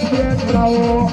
Piętrało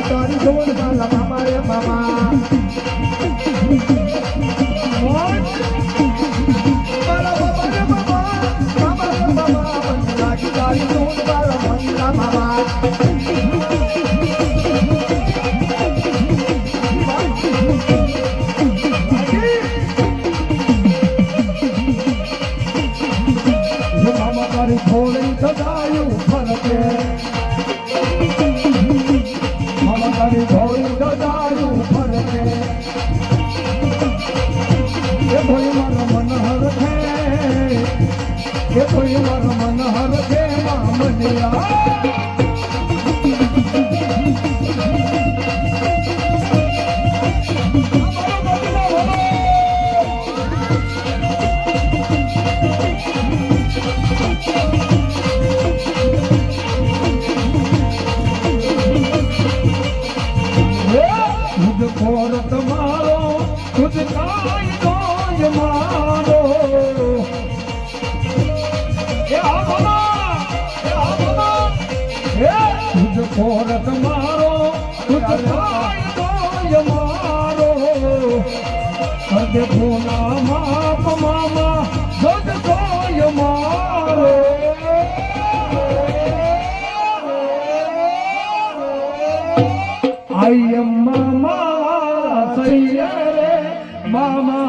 તારી ધૂળ મારા મામા રે મામા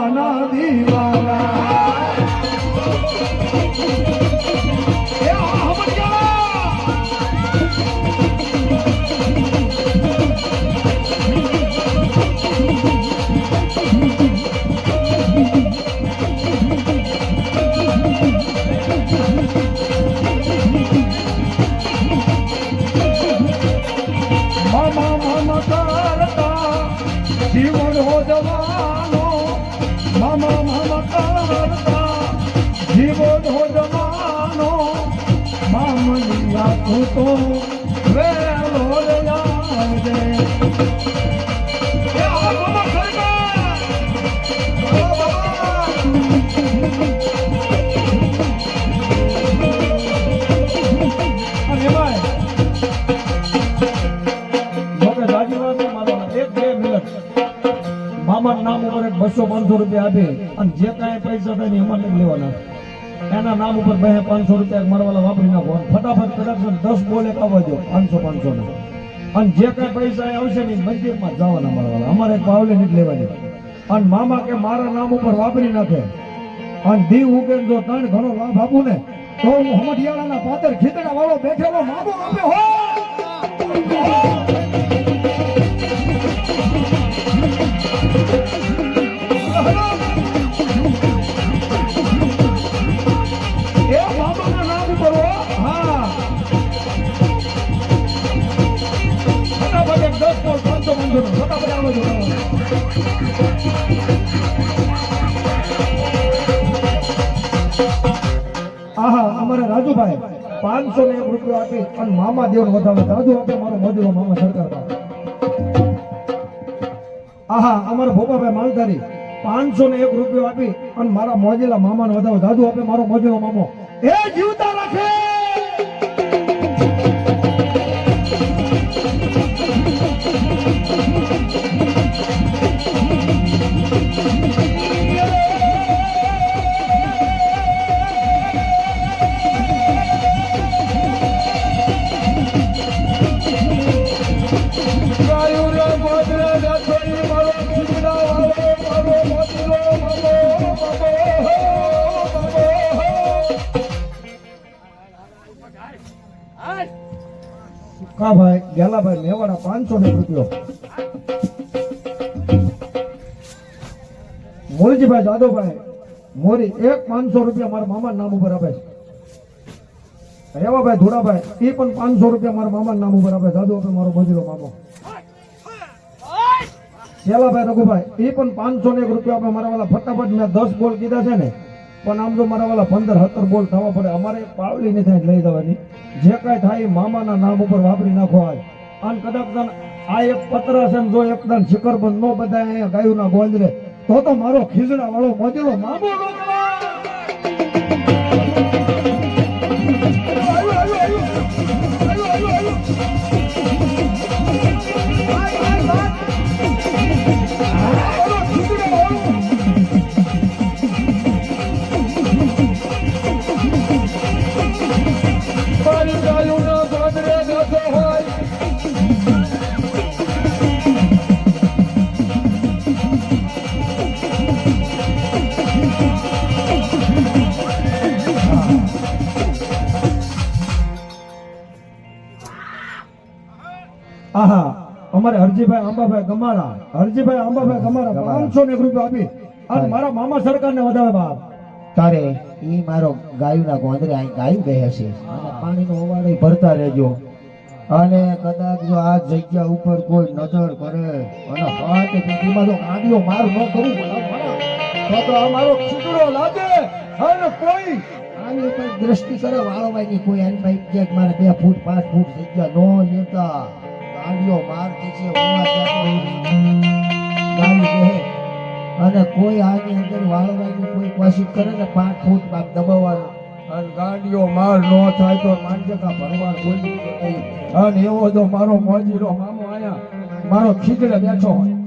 મામા ના દીવાના. બે મિનિટ મામાના નામ ઉપર બસો પાંચસો રૂપિયા આપે અને જે કાંઈ પૈસા થાય એમાં લેવાના. એના નામ ઉપર બે પાંચસો રૂપિયા મારવાલા વાપરી નાખો. ફટાફટ પ્રોડક્શન દસ બોલ એક દો પાંચસો પાંચસો ના. અને જે કઈ પૈસા આવશે ને મંદિરમાં જવાના મરવાલા. અમારે પાવલી નથી લેવાની અને મામા કે મારા નામ ઉપર વાપરી નાખે. અને દીવ ઉગે જો ત્રણ ઘણો લાભ આપું ને, તો હું હમઢિયાળાના પાદર ખીતડા વાળો બેઠેલો મામો આપે હો! આહા, અમારા રાજુભાઈ પાંચસો ને એક રૂપિયો આપી અને મામા દેવ વધાવે રાજુ આપે મારો મજૂરો મામા સરકાર આહા, અમારા ભોપાભાઈ માલધારી પાંચસો ને એક રૂપિયો આપી અને મારા મોજેલા મામાને વધારો દાદુ આપે મારો મોજેલો મામો. એ સુકાભાઈ મેવાડા પાંચસો ને રૂપિયો. મોરજીભાઈ જાદવભાઈ, મોરી એક પાંચસો રૂપિયા મારા મામા નામ ઉપર આપે છે. રેવાભાઈ ધોળાભાઈ એ પણ પાંચસો રૂપિયા મારા મામા નામ ઉપર આપે દાદુ આપે મારો મજૂરો મામો. શેલાભાઈ રઘુભાઈ એ પણ પાંચસો ને એક રૂપિયા આપે. મારા વાળા ફટાફટ મેં દસ બોલ કીધા છે ને, પણ આમ જો મારા વાળા પંદર, સત્તર બોલ થવા પડે. અમારે પાવલી નહીં થાય લઈ જવાની. જે કાંઈ થાય મામાના નામ ઉપર વાપરી નાખો આજ. અને કદાચ આ એક પત્ર છે જો એકદમ શિખર બંધ નો બધા ગાયું ના ગોંદરે તો તો મારો ખીજડા વાળો મોજડો મામો અમારે હરજીભાઈ આંબાભાઈ ગમારા હરજીભાઈ આંબાભાઈ ગમારા પાંચસો ને એક રૂપિયા આપી. અને મારા મામા સરકારને વધારે બાપ તારે ઈ મારો ગાયુના ગોંદરે અહીં ગાયું કહે છે પાણીનો અવાજ ભરતા રહેજો. અને કદાચ જો આ જગ્યા ઉપર કોઈ નજર કરે અને હાથ પેટીમાં જો ગાડીઓ માર ન કરું તો તો અમારો મારો ખીચડો લાગે. અને કોઈ. આની ઉપર દ્રષ્ટિ કરે વાળો ભાઈ કોઈ આની ભાઈ મારે બે ફૂટ પાંચ ફૂટ જગ્યા ન લેતા. ગાડીઓ માર કે છે અને કોઈ આની અંદર વાળવાની કોઈ કોશિશ કરે ને પાંચ ફૂટ બાદ દબાવવાનું. અને ગાંડીઓ માર ન થાય તો માંજકા ભરવા બોલી અને એવો જો મારો મોજીરો મામો આયા મારો ખીચડે બેઠો હોય.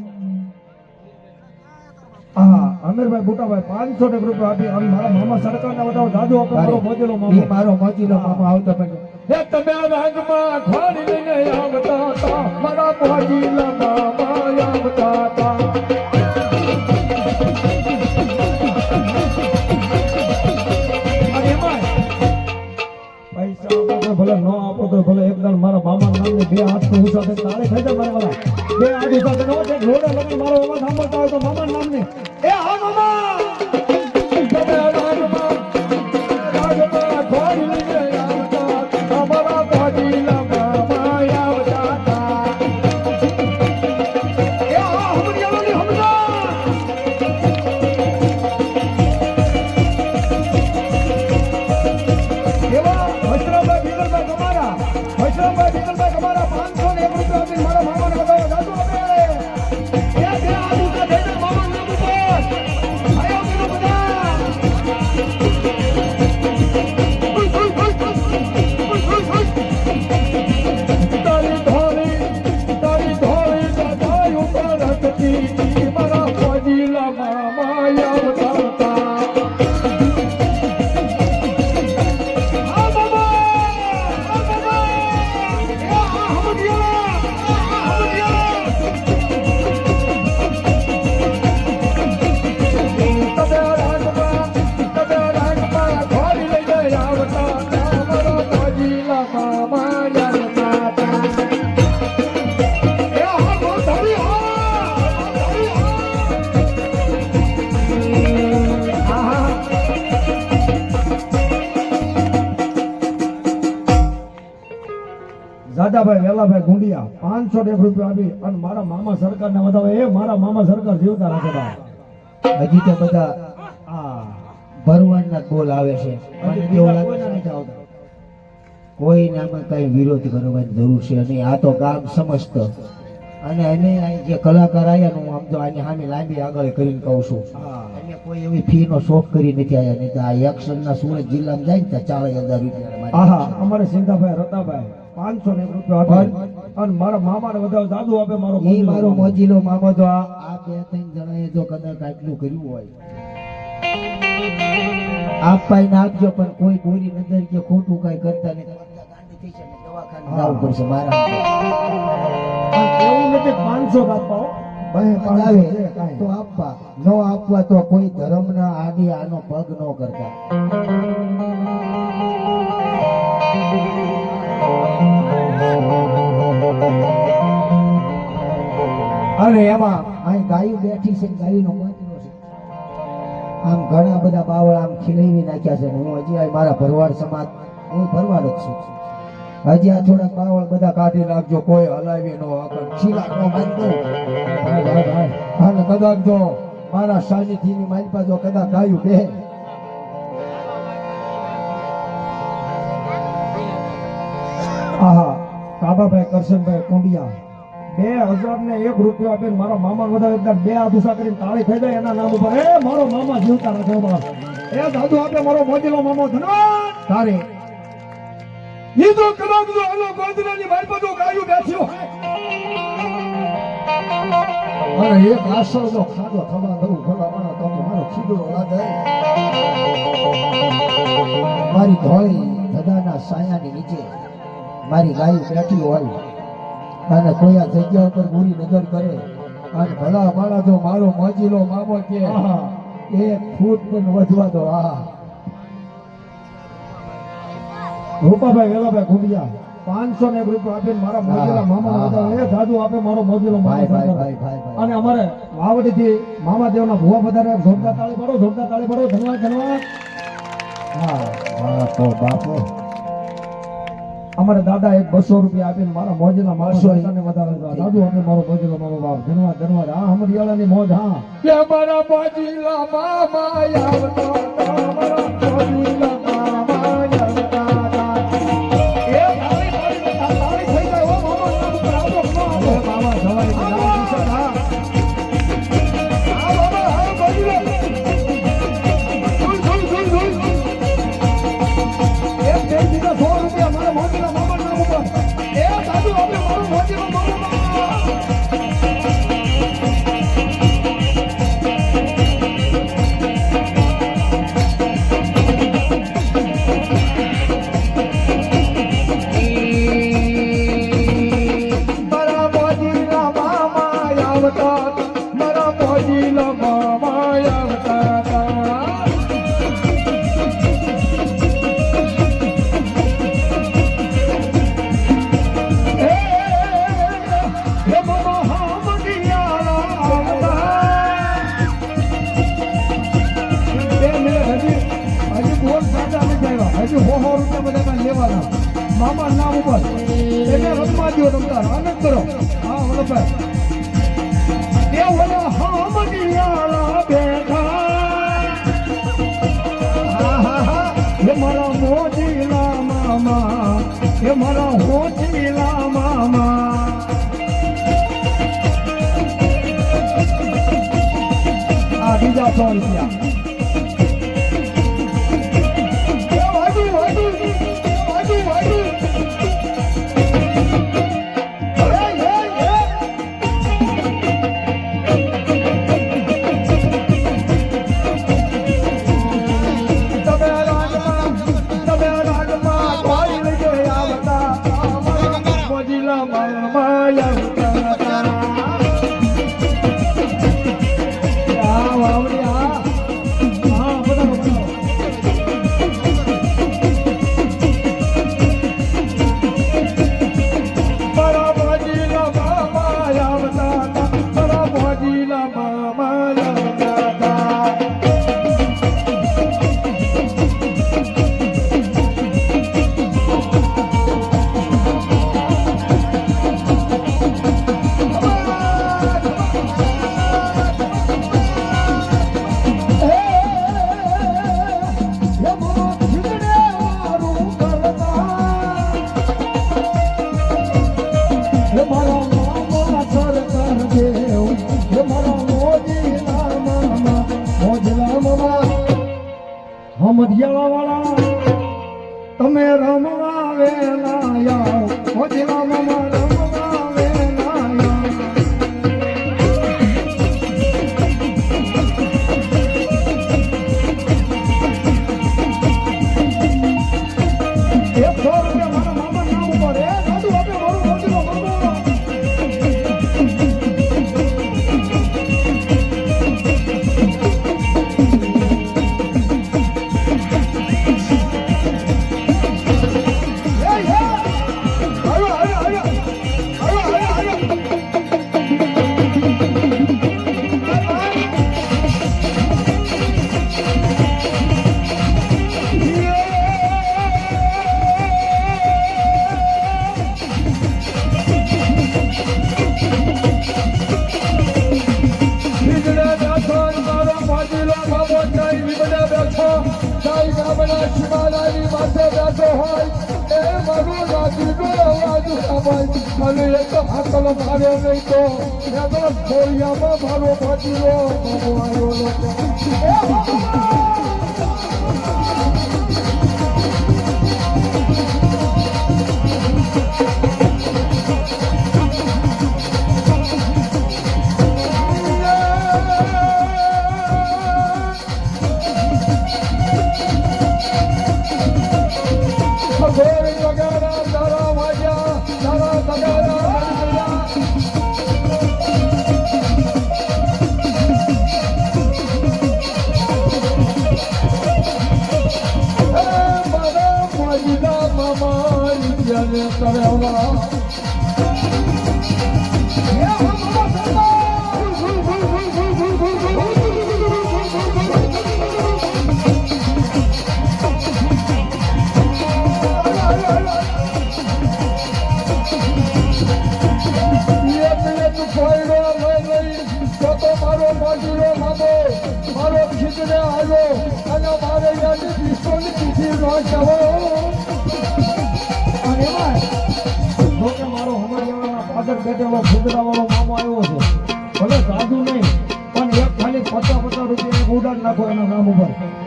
હા અમીરભાઈ બુટાભાઈ પાંચસો ને રૂપિયા આપી અને મારા મામા સરકારને વધારો દાદુ આપે મારો મોજીરો મામો. મારો મોજીલો મામો આવતો પછી હે તમે રાગમાં ખોડી લઈને આવતા હતા. મારા મોજીલા મામા આવતા હતા. ભલે, ન આપો તો ભલે. એક દાડ મારા મામા નામને બે હાથ તો ઊંચા થઈને તાળે થઈ જાય મારા વાળા. બે હાથ ઊંચા થઈને ઘોડે લગન મારો અવાજ સાંભળતા હોય તો મામા નામને. એ હા દાદાભાઈ વેલાભાઈ ગુંડિયા પાંચસો એક રૂપિયા આપી અને મારા મામા સરકારને વધાવે એ મારા મામા સરકાર જીવતા રાખે હજી તો બધા આ ભરવાડના જ બોલ આવે છે. કોઈ આમાં કઈ વિરોધ કરવાની જરૂર છે નહીં. આ તો ગામ સમસ્ત. અને એને જે કલાકાર આવ્યા ને હું આમ તો આની સામે લાંબી આગળ કરીને કહું છું. એને કોઈ એવી ફી નો શોખ કરી નથી આવ્યા નહીં તો આ એક્શનના સુરત જિલ્લામાં જાય ને ત્યાં ચાલીસ હજાર રૂપિયા અમારે સિંધાભાઈ રતાભાઈ. પાંચસો ને અને મારા વધારે દાદુ આપે મારો એ મારો મામો. મોજીલો મામો તો આ આ બે ત્રણ જણાએ જો કદાચ આટલું કર્યું હોય. આપવાય ના આપજો પણ કોઈ ગોરી નજર કે ખોટું કઈ કરતા નહીં. ને દવાખાને જવું પડશે મારા એવું નથી પાંચસો. તો આપવા. ન આપવા તો કોઈ ધર્મના આડી આનો પગ ન કરતા. અને એમાં અહીં ગાયું બેઠી છે, ગાયુંનો છે. આમ ઘણા બધા બાવળ આમ ખીલવી નાખ્યા છે હું હજી આ મારા ભરવાડ સમાજ, હું ભરવાડ જ છું. હજી આ થોડાક બાવળ બધા કાઢી નાખજો, કોઈ હલાવી નો આગળ. છીલા નો ભાઈ. અને કદાચ જો મારા સાનિધ્યની મારી પાસે જો કદાચ ગાયું બે. કાબાભાઈ કરશનભાઈ, કુંડિયા. બે હજાર ને એક રૂપિયા આપીને મારા મામા વધારે એકદમ બે હાથ ઉષા કરીને તાળી થઈ જાય એના નામ ઉપર. એ મારો મામા જીવતા રાખે બા. એ દાદુ આપે મારો મોજીલો મામો, ધન્યવાદ. તારે. ઈ તો જો હલો ગોંદરાની ભાઈ બધું ગાયું બેઠ્યો અને એક આશરો જો ખાધો થવા દઉં ભલા મારો તો મારો ખીદડો લાગે મારી ધોળી દાદાના સાયાની નીચે. મારી ગાયું બેઠી હોય અને કોઈ આ જગ્યા ઉપર બુરી નજર કરે. અને ભલા માણા જો મારો મોજીલો મામો કે એક ફૂટ પણ વધવા દો. આ રૂપાભાઈ વેલાભાઈ ઘુડિયા પાંચસો ને એક રૂપિયા આપીને મારા મોજીલા મામા એ દાદુ આપે મારો મોજીલો ભાઈ ભાઈ ભાઈ ભાઈ ભાઈ. અને અમારે વાવડીથી મામા દેવના ભુવા વધારે જોરદાર તાળી પડો જોરદાર તાળી પડો ધન્યવાદ ધન્યવાદ. હા બાપો બાપો. અમારે દાદા એક બસો રૂપિયા આપીને મારા મોજના માણસો. ને વધારે દાદુ અમે મારો મોજનો મારો બાપ. ધન્યવાદ ધન્યવાદ હા હમરિયાળાની મોજ હા. કે મારા મોજીલા મામા આવતા લેવાના. મામા નામ ઉપર. એને રમવા દો રમતા આનંદ કરો. હા વલ્લભભાઈ એ ઓલા હામડિયાળા બેઠા. હા, હા, હા. એ મારા મોજીલા મામા. એ મારા હોજીલા મામા. આ બીજા સો રૂપિયા મામા ઘોડી વગાડા તારા વાગ્યા મારે મામો આવ્યો નાખો એના નામ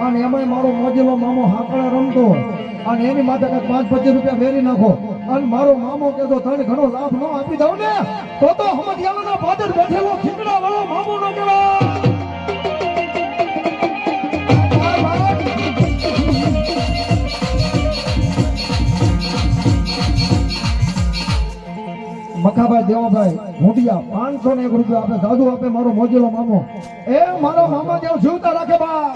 અને એમાંય મારો મોજેલો મામો હાકડા રમતો અને એની માથે કંઈક પાંચ પચીસ રૂપિયા વેરી નાખો. અને મારો મામો કહેતો તને ઘણો લાભ ન આપી દઉં ને? તો તો હમદિયાળાના પાદર બેઠેલો મખાભાઈ દેવાભાઈ હુંડિયા પાંચસો ને એક રૂપિયા આપે દાદુ આપે, મારો મોજેલો મામો. એ મારો મામા જેવો જીવતા રાખે બા.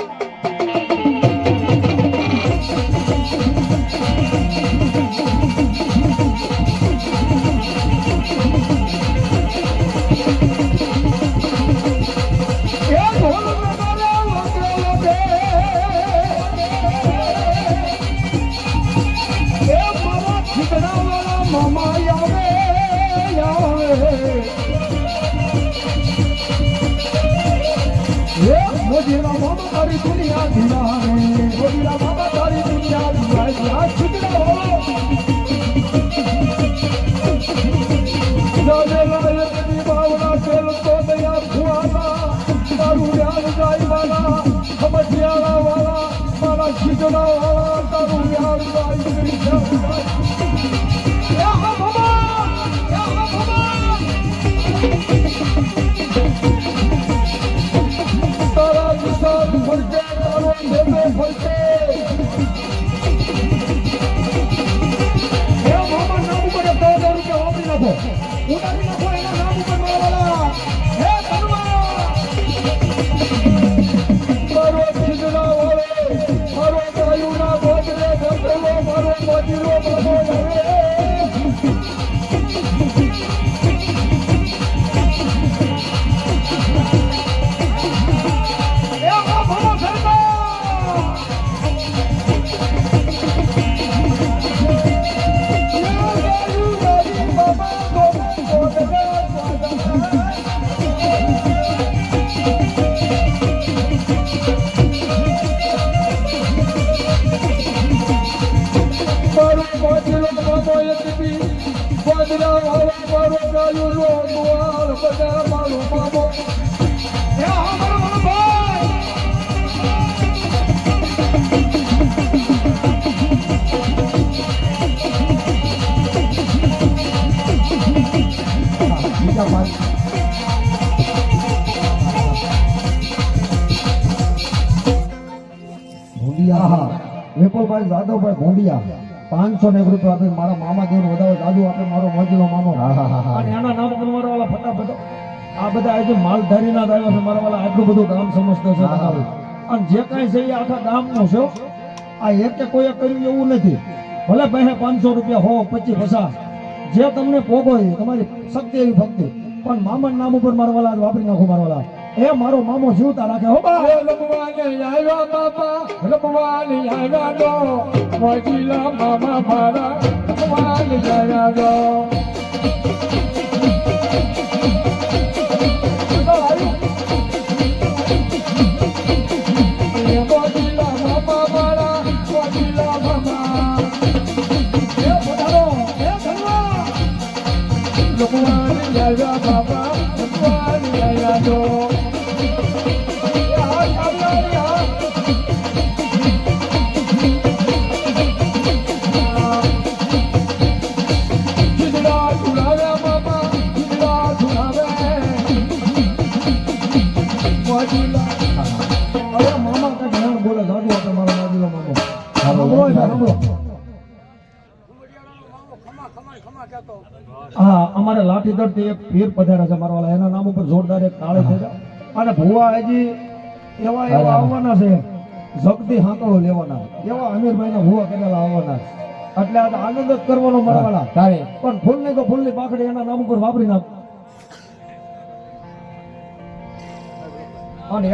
વિપુલભાઈ જાદવભાઈ ભોંડિયા. પાંચસો ને એક રૂપિયા આપે મારા મામા દેવ વધારે દાદુ આપે મારો મોજીલો મામો. અને એના નામ પર મારા વાળા ફટાફટ. આ બધા આજે માલધારીના ના આવ્યા છે મારા વાળા આટલું બધું ગામ સમજતો છે અને જે કાંઈ છે એ આખા ગામનું છે આ એક કે કોઈએ કર્યું એવું નથી. ભલે પહે પાંચસો રૂપિયા હો પચીસ પચાસ. જે તમને પોગો એ તમારી શક્તિ એવી ભક્તિ. પણ મામા નામ ઉપર મારવાલા વાપરી નાખો મારા વાળા એ મારો મામો જીવતા રાખે હો, બા. રમવાને આવ્યા બાપા રમવાને આવ્યા દો. મોજીલા મામા મારા રમવાને આવ્યા દો. પધારો એ લાઠીદળ એક પીર પધાર્યા છે મારા એના નામ ઉપર જોરદાર એક તાળે છે. અને ભુવા હજી એવા એવા આવવાના છે. જગતી હાંકળો લેવાના. એવા અમીરભાઈ ના ભુવા કરેલા આવવાના એટલે આજે આનંદ જ કરવાનો મારા તારે. પણ ફૂલ નહીં તો ફૂલની પાખડી એના નામ ઉપર વાપરી નાખ. અને